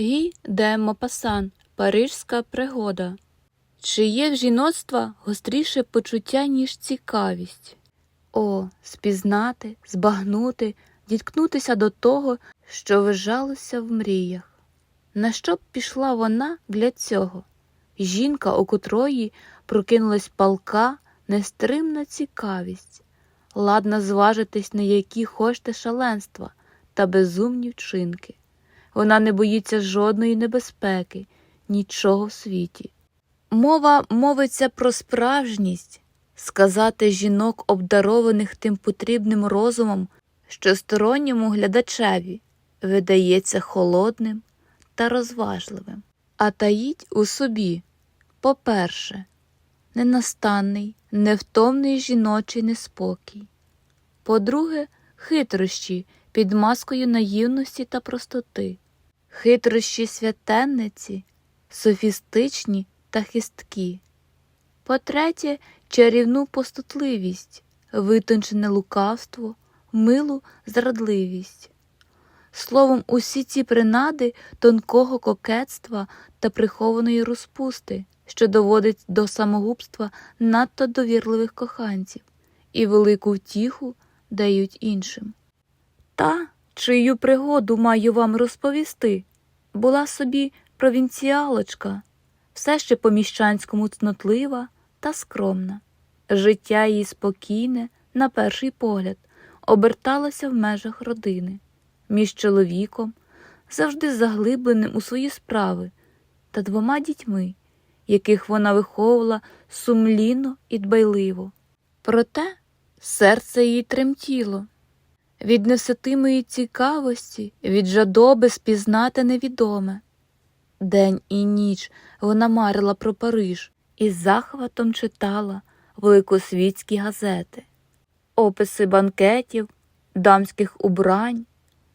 Гі де Мопасан Парижська пригода. Чи є в жіноцтва гостріше почуття, ніж цікавість? О, спізнати, збагнути, діткнутися до того, що вижалося в мріях. На що б пішла вона для цього? Жінка, у котрої прокинулась палка, нестримна цікавість, ладна зважитись на які хочете шаленства та безумні вчинки. Вона не боїться жодної небезпеки, нічого в світі. Мова мовиться про справжність, сказати жінок, обдарованих тим потрібним розумом, що сторонньому глядачеві видається холодним та розважливим, а таїть у собі, по-перше, ненастанний, невтомний жіночий неспокій, по-друге, хитрощі під маскою наївності та простоти, хитрощі святенниці, софістичні та хисткі, по-третє, чарівну поступливість, витончене лукавство, милу зрадливість. Словом, усі ці принади тонкого кокетства та прихованої розпусти, що доводить до самогубства надто довірливих коханців і велику втіху дають іншим. Та, чию пригоду маю вам розповісти, була собі провінціалочка, все ще по міщанському цнотлива та скромна. Життя її спокійне, на перший погляд, оберталося в межах родини, між чоловіком, завжди заглибленим у свої справи, та двома дітьми, яких вона виховувала сумлінно і дбайливо. Проте серце її тремтіло. Від неситимої цікавості, від жадоби спізнати невідоме. День і ніч вона марила про Париж і з захватом читала великосвітські газети, описи банкетів, дамських убрань,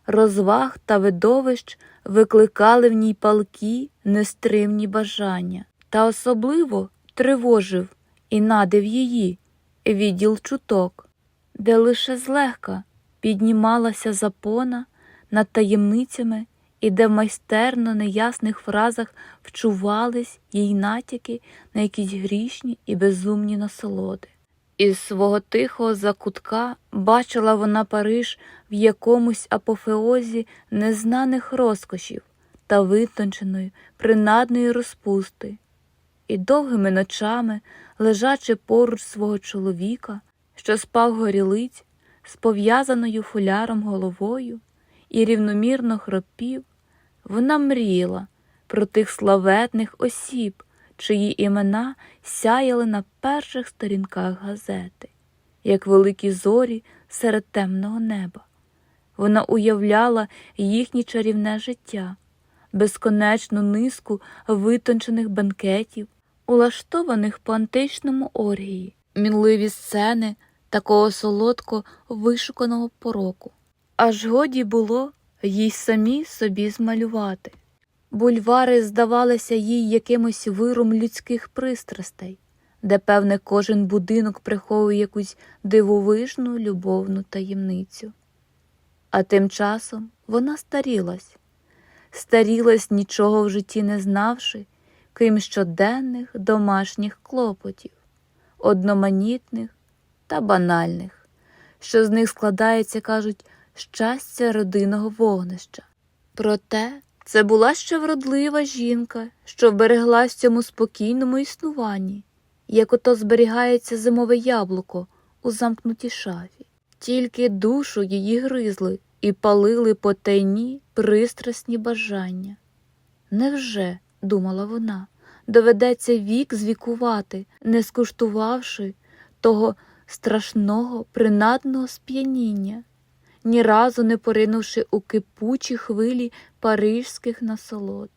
розваг та видовищ викликали в ній палкі, нестримні бажання, та особливо тривожив і надив її відділ чуток, де лише злегка піднімалася запона над таємницями і де в майстерно неясних фразах вчувались їй натяки на якісь грішні і безумні насолоди. Із свого тихого закутка бачила вона Париж в якомусь апофеозі незнаних розкошів та витонченої, принадної розпусти, і довгими ночами, лежачи поруч свого чоловіка, що спав горілиць, з пов'язаною фуляром головою і рівномірно хропів, вона мріяла про тих славетних осіб, чиї імена сяяли на перших сторінках газети, як великі зорі серед темного неба. Вона уявляла їхнє чарівне життя, безконечну низку витончених банкетів, улаштованих по античному оргії, мінливі сцени такого солодко вишуканого пороку. Аж годі було їй самі собі змалювати. Бульвари здавалися їй якимось виром людських пристрастей, де, певне, кожен будинок приховує якусь дивовижну любовну таємницю. А тим часом вона старілась, старілась нічого в житті не знавши, крім щоденних домашніх клопотів, одноманітних та банальних, що з них складається, кажуть, щастя родинного вогнища. Проте це була ще вродлива жінка, що вбереглась в цьому спокійному існуванні, як ото зберігається зимове яблуко у замкнутій шафі. Тільки душу її гризли і палили потайні пристрасні бажання. Невже, думала вона, доведеться вік звікувати, не скуштувавши того страшного принадного сп'яніння, ні разу не поринувши у кипучі хвилі парижських насолод.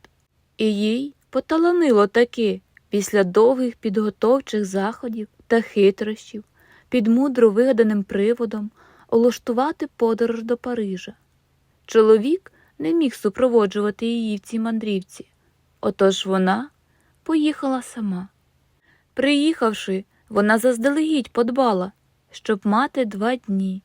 І їй поталанило таки після довгих підготовчих заходів та хитрощів під мудро вигаданим приводом улаштувати подорож до Парижа. Чоловік не міг супроводжувати її в цій мандрівці, отож вона поїхала сама. Приїхавши, вона заздалегідь подбала, щоб мати два дні,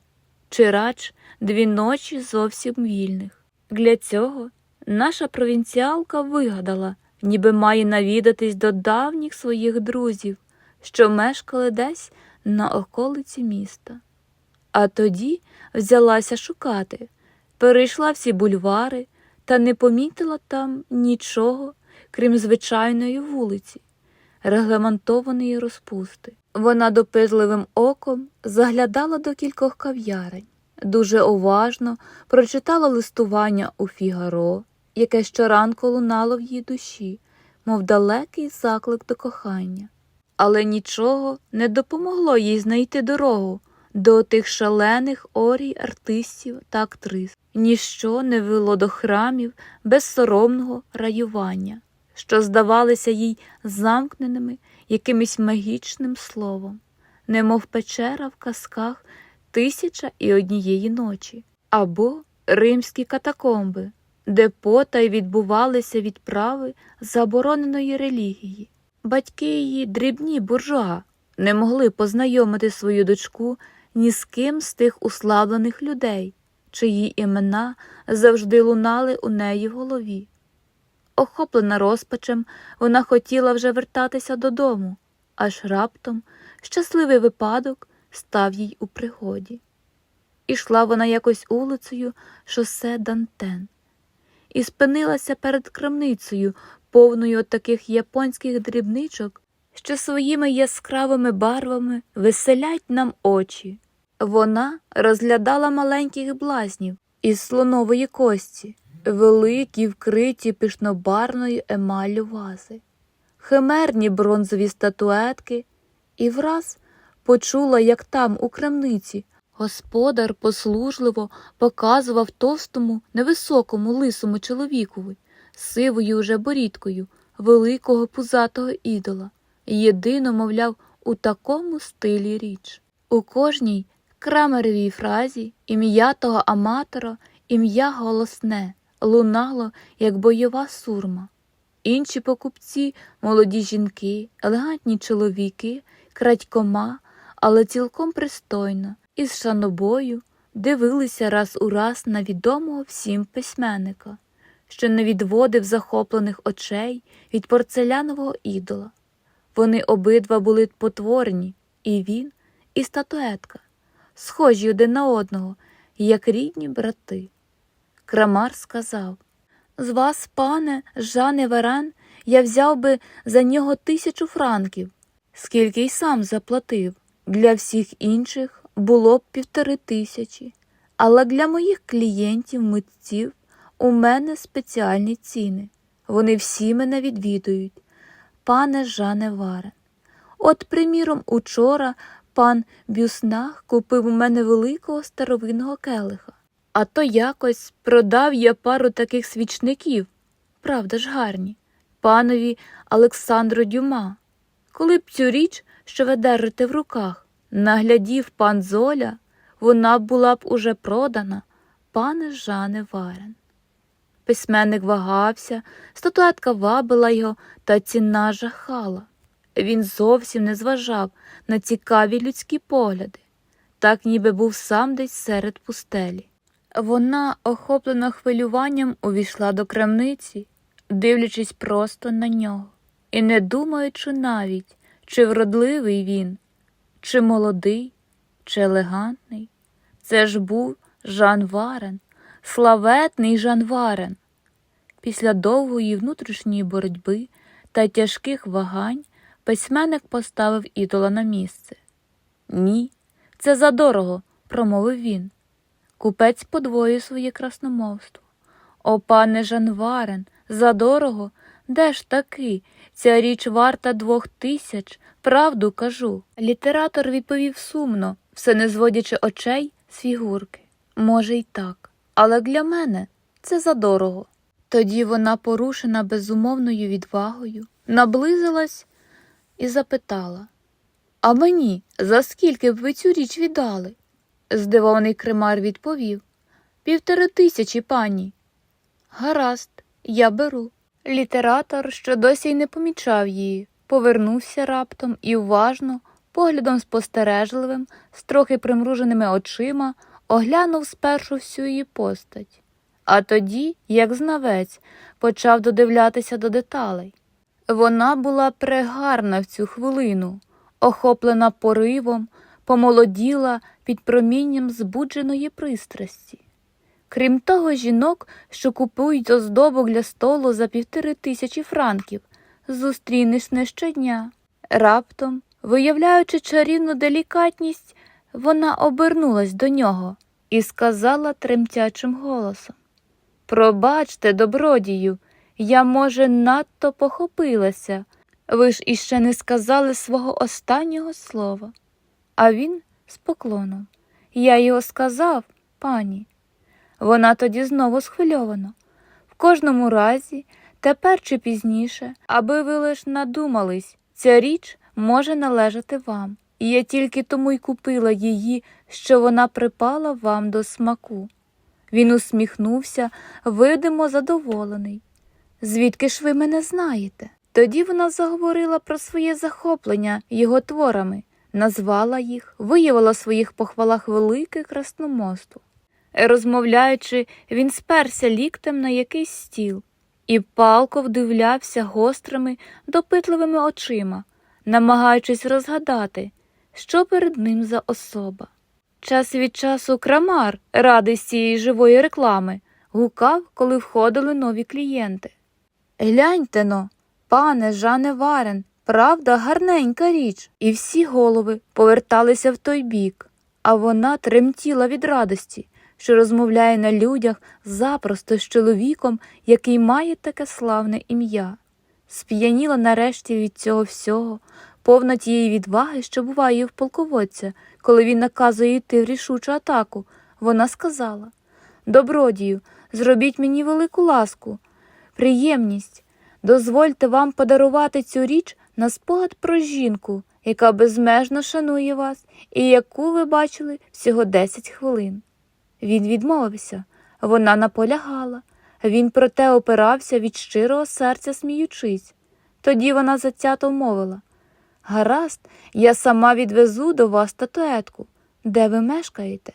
чи рач дві ночі зовсім вільних. Для цього наша провінціалка вигадала, ніби має навідатись до давніх своїх друзів, що мешкали десь на околиці міста. А тоді взялася шукати, перейшла всі бульвари та не помітила там нічого, крім звичайної вулиці, регламентованої розпусти. Вона допитливим оком заглядала до кількох кав'ярень, дуже уважно прочитала листування у Фігаро, яке щоранку лунало в її душі, мов далекий заклик до кохання. Але нічого не допомогло їй знайти дорогу до тих шалених орій артистів та актрис. Ніщо не вело до храмів безсоромного раювання, що здавалися їй замкненими якимось магічним словом, немов печера в казках тисяча і однієї ночі, або римські катакомби, де потай відбувалися відправи забороненої релігії. Батьки її, дрібні буржуа, не могли познайомити свою дочку ні з ким з тих уславлених людей, чиї імена завжди лунали у неї в голові. Охоплена розпачем, вона хотіла вже вертатися додому, аж раптом щасливий випадок став їй у пригоді. Ішла вона якось улицею шосе Дантен і спинилася перед крамницею, повною от таких японських дрібничок, що своїми яскравими барвами веселять нам очі. Вона розглядала маленьких блазнів із слонової кості, великі, вкриті пишнобарною емаллю вази, химерні бронзові статуетки, і враз почула, як там, у крамниці, господар послужливо показував товстому, невисокому лисому чоловікові, сивою уже борідкою, великого пузатого ідола, єдино, мовляв, у такому стилі річ. У кожній крамеревій фразі ім'я того аматора, ім'я голосне, лунало, як бойова сурма. Інші покупці, молоді жінки, елегантні чоловіки, крадькома, але цілком пристойно, із шанобою дивилися раз у раз на відомого всім письменника, що не відводив захоплених очей від порцелянового ідола. Вони обидва були потворені, і він, і статуетка, схожі один на одного, як рідні брати. Крамар сказав З вас, пане Жане Варан, я взяв би за нього тисячу франків, скільки й сам заплатив. Для всіх інших було б півтори тисячі, але для моїх клієнтів, митців, у мене спеціальні ціни. Вони всі мене відвідують, пане Жане Варен. От, приміром, учора пан Бюснах купив у мене великого старовинного келиха. А то якось продав я пару таких свічників, правда ж гарні, панові Олександру Дюма. Коли б цю річ, що ви держите в руках, наглядів пан Золя, вона була б уже продана, пане Жане Варен. Письменник вагався, статуетка вабила його, та ціна жахала. Він зовсім не зважав на цікаві людські погляди, так ніби був сам десь серед пустелі. Вона, охоплена хвилюванням, увійшла до крамниці, дивлячись просто на нього, і не думаючи навіть, чи вродливий він, чи молодий, чи елегантний. Це ж був Жан Варен, славетний Жан Варен. Після довгої внутрішньої боротьби та тяжких вагань письменник поставив ідола на місце. Ні, це задорого, промовив він. Купець подвоїв своє красномовство. О, пане Жанварен, задорого, де ж таки? Ця річ варта двох тисяч, правду кажу. Літератор відповів сумно, все не зводячи очей з фігурки. Може, й так, але для мене це задорого. Тоді вона, порушена безумовною відвагою, наблизилась і запитала А мені за скільки б ви цю річ віддали? Здивований кремар відповів Півтори тисячі, пані. Гаразд, я беру. Літератор, що досі й не помічав її, повернувся раптом і уважно, поглядом спостережливим, з трохи примруженими очима, оглянув спершу всю її постать, а тоді, як знавець, почав додивлятися до деталей. Вона була прегарна в цю хвилину, охоплена поривом, помолоділа під промінням збудженої пристрасті. Крім того, жінок, що купують оздобок для столу за півтори тисячі франків, зустрінеш не щодня. Раптом, виявляючи чарівну делікатність, вона обернулась до нього і сказала тремтячим голосом Пробачте, добродію, я, може, надто похопилася. Ви ж іще не сказали свого останнього слова. А він з поклоном. Я його сказав, пані. Вона тоді знову схвильована. В кожному разі, тепер чи пізніше, аби ви лиш надумались, ця річ може належати вам, і я тільки тому й купила її, що вона припала вам до смаку. Він усміхнувся, видимо, задоволений. Звідки ж ви мене знаєте? Тоді вона заговорила про своє захоплення його творами, назвала їх, виявила в своїх похвалах велике красномовство. Розмовляючи, він сперся ліктем на якийсь стіл і палко вдивлявся гострими, допитливими очима, намагаючись розгадати, що перед ним за особа. Час від часу крамар, радий з цієї живої реклами, гукав, коли входили нові клієнти. Гляньте но, пане Жане Варен, правда, гарненька річ, і всі голови поверталися в той бік, а вона тремтіла від радості, що розмовляє на людях запросто з чоловіком, який має таке славне ім'я. Сп'яніла нарешті від цього всього, повна тієї відваги, що буває в полководця, коли він наказує йти в рішучу атаку. Вона сказала Добродію, зробіть мені велику ласку, приємність, дозвольте вам подарувати цю річ на спогад про жінку, яка безмежно шанує вас і яку ви бачили всього 10 хвилин. Він відмовився, вона наполягала. Він проте опирався від щирого серця, сміючись. Тоді вона затято мовила Гаразд, я сама відвезу до вас статуетку. Де ви мешкаєте?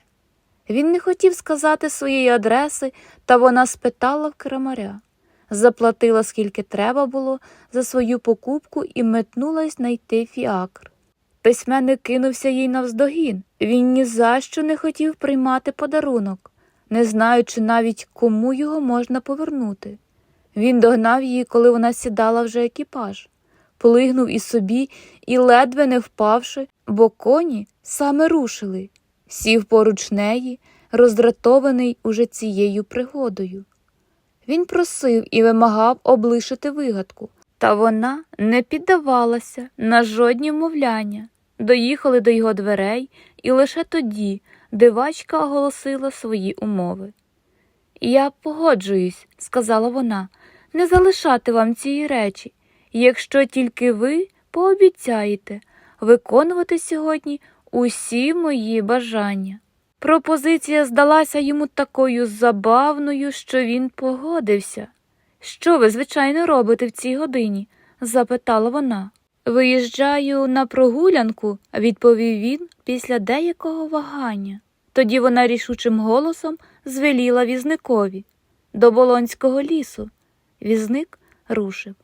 Він не хотів сказати своєї адреси, та вона спитала в крамаря. Заплатила, скільки треба було за свою покупку і метнулась найти фіакр. Письменник кинувся їй навздогін. Він ні за що не хотів приймати подарунок, не знаючи навіть, кому його можна повернути. Він догнав її, коли вона сідала вже екіпаж, плигнув і собі і, ледве не впавши, бо коні саме рушили, сів поруч неї, роздратований уже цією пригодою. Він просив і вимагав облишити вигадку, та вона не піддавалася на жодні вмовляння. Доїхали до його дверей, і лише тоді дивачка оголосила свої умови. Я погоджуюсь, сказала вона, не залишати вам цієї речі, якщо тільки ви пообіцяєте виконувати сьогодні усі мої бажання. Пропозиція здалася йому такою забавною, що він погодився. Що ви, звичайно, робите в цій годині? запитала вона. Виїжджаю на прогулянку, відповів він після деякого вагання. Тоді вона рішучим голосом звеліла візникові до Болонського лісу. Візник рушив.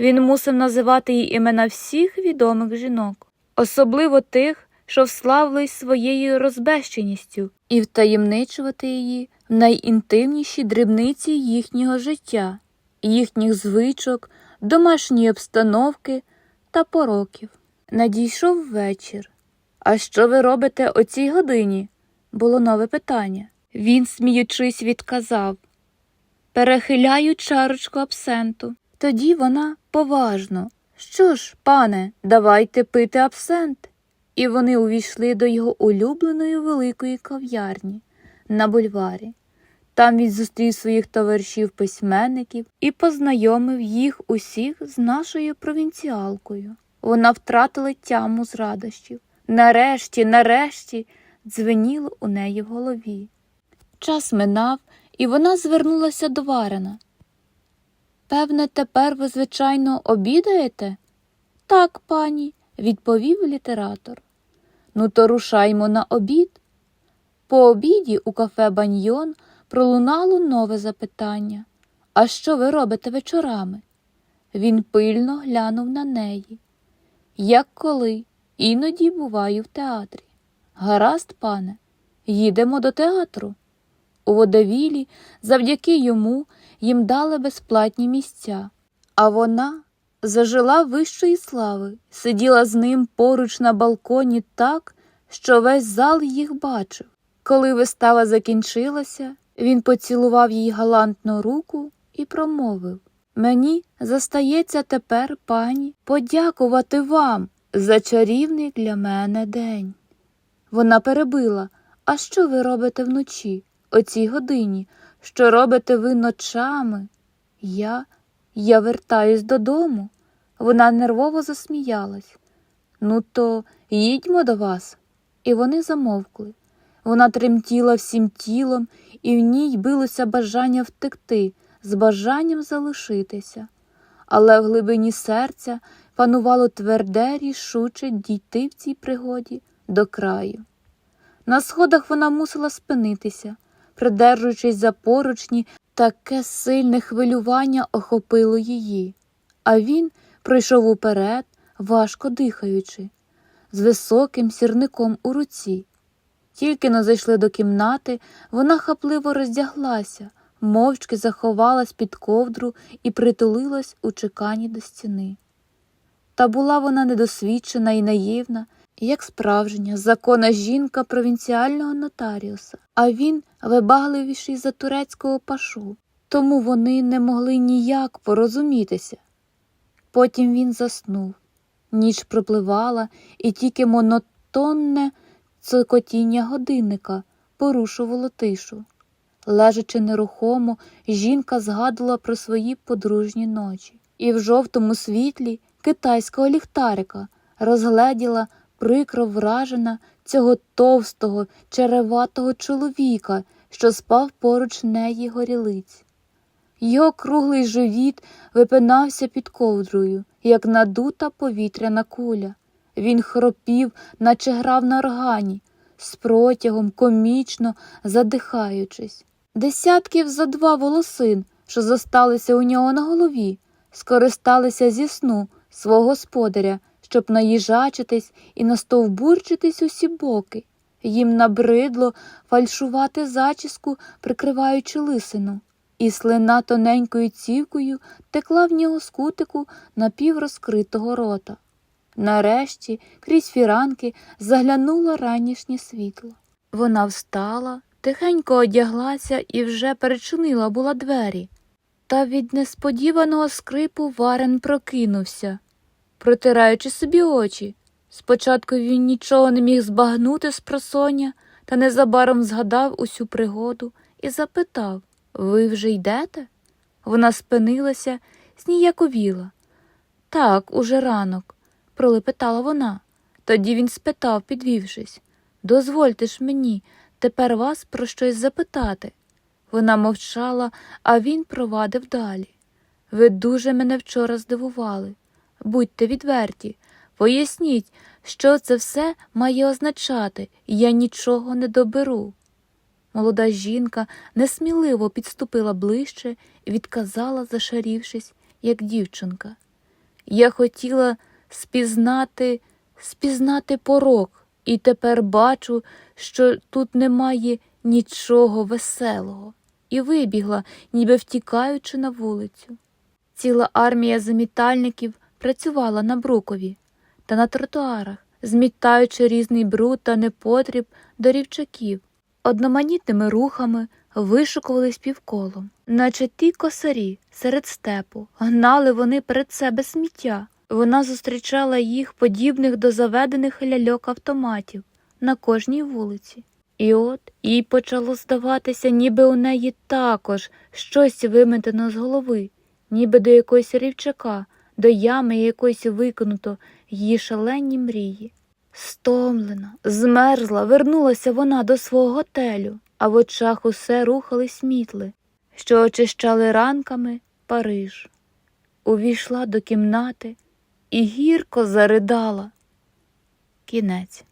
Він мусив називати їй імена всіх відомих жінок, особливо тих, що вславились своєю розбещеністю, і втаємничувати її в найінтимніші дрібниці їхнього життя, їхніх звичок, домашньої обстановки та пороків. Надійшов вечір. А що ви робите о цій годині? було нове питання. Він, сміючись, відказав Перехиляю чарочку абсенту. Тоді вона поважно. Що ж, пане, давайте пити абсент. І вони увійшли до його улюбленої великої кав'ярні на бульварі. Там він зустрів своїх товаришів письменників і познайомив їх усіх з нашою провінціалкою. Вона втратила тяму з радощів. Нарешті, нарешті, дзвеніло у неї в голові. Час минав, і вона звернулася до Варена. Певне, тепер ви, звичайно, обідаєте? Так, пані, відповів літератор. Ну, то рушаймо на обід. По обіді у кафе Баньйон пролунало нове запитання А що ви робите вечорами? Він пильно глянув на неї. Як коли, іноді буваю в театрі. Гаразд, пане, їдемо до театру. У водовілі, завдяки йому, їм дали безплатні місця, а вона зажила вищої слави, сиділа з ним поруч на балконі так, що весь зал їх бачив. Коли вистава закінчилася, він поцілував їй галантну руку і промовив Мені застається тепер, пані, подякувати вам за чарівний для мене день. Вона перебила А що ви робите вночі, о цій годині? Що робите ви ночами? Я, я вертаюсь додому. Вона нервово засміялась. Ну, то їдьмо до вас. І вони замовкли. Вона тремтіла всім тілом, і в ній билося бажання втекти, з бажанням залишитися. Але в глибині серця панувало тверде, рішуче дійти в цій пригоді до краю. На сходах вона мусила спинитися, придержуючись за поручні, таке сильне хвилювання охопило її. А він пройшов уперед, важко дихаючи, з високим сірником у руці. Тільки но зайшли до кімнати, вона хапливо роздяглася, мовчки заховалась під ковдру і притулилась у чеканні до стіни. Та була вона недосвідчена і наївна, як справжня, законна жінка провінціального нотаріуса, а він вибагливіший за турецького пашу, тому вони не могли ніяк порозумітися. Потім він заснув. Ніч пропливала, і тільки монотонне цокотіння годинника порушувало тишу. Лежачи нерухомо, жінка згадувала про свої подружні ночі, і в жовтому світлі китайського ліхтарика розгледіла прикро вражена цього товстого, череватого чоловіка, що спав поруч неї горілиць. Його круглий живіт випинався під ковдрою, як надута повітряна куля. Він хропів, наче грав на органі, з протягом, комічно задихаючись. Десятків за два волосин, що зосталися у нього на голові, скористалися зі сну свого господаря, щоб наїжачитись і настовбурчитись усі боки. Їм набридло фальшувати зачіску, прикриваючи лисину, і слина тоненькою цівкою текла в нього з кутику напіврозкритого рота. Нарешті, крізь фіранки, заглянуло ранішнє світло. Вона встала, тихенько одяглася і вже перечинила була двері. Та від несподіваного скрипу Варен прокинувся, протираючи собі очі. Спочатку він нічого не міг збагнути з просоння, та незабаром згадав усю пригоду і запитав Ви вже йдете? Вона спинилася, зніяковіла. Так, уже ранок, пролепетала вона. Тоді він спитав, підвівшись Дозвольте ж мені тепер вас про щось запитати. Вона мовчала, а він провадив далі. Ви дуже мене вчора здивували. Будьте відверті, поясніть, що це все має означати, я нічого не доберу. Молода жінка несміливо підступила ближче і відказала, зашарівшись, як дівчинка. Я хотіла спізнати, спізнати порок, і тепер бачу, що тут немає нічого веселого, і вибігла, ніби втікаючи на вулицю. Ціла армія замітальників працювала на брукові та на тротуарах, змітаючи різний бруд та непотріб до рівчаків, одноманітними рухами вишукувались півколом, наче ті косарі серед степу, гнали вони перед себе сміття. Вона зустрічала їх подібних до заведених ляльок автоматів на кожній вулиці. І от їй почало здаватися, ніби у неї також щось виметено з голови, ніби до якогось рівчака, до ями якоїсь виконуто її шалені мрії. Стомлена, змерзла, вернулася вона до свого готелю, а в очах усе рухались мітли, що очищали ранками Париж. Увійшла до кімнати і гірко заридала. Кінець.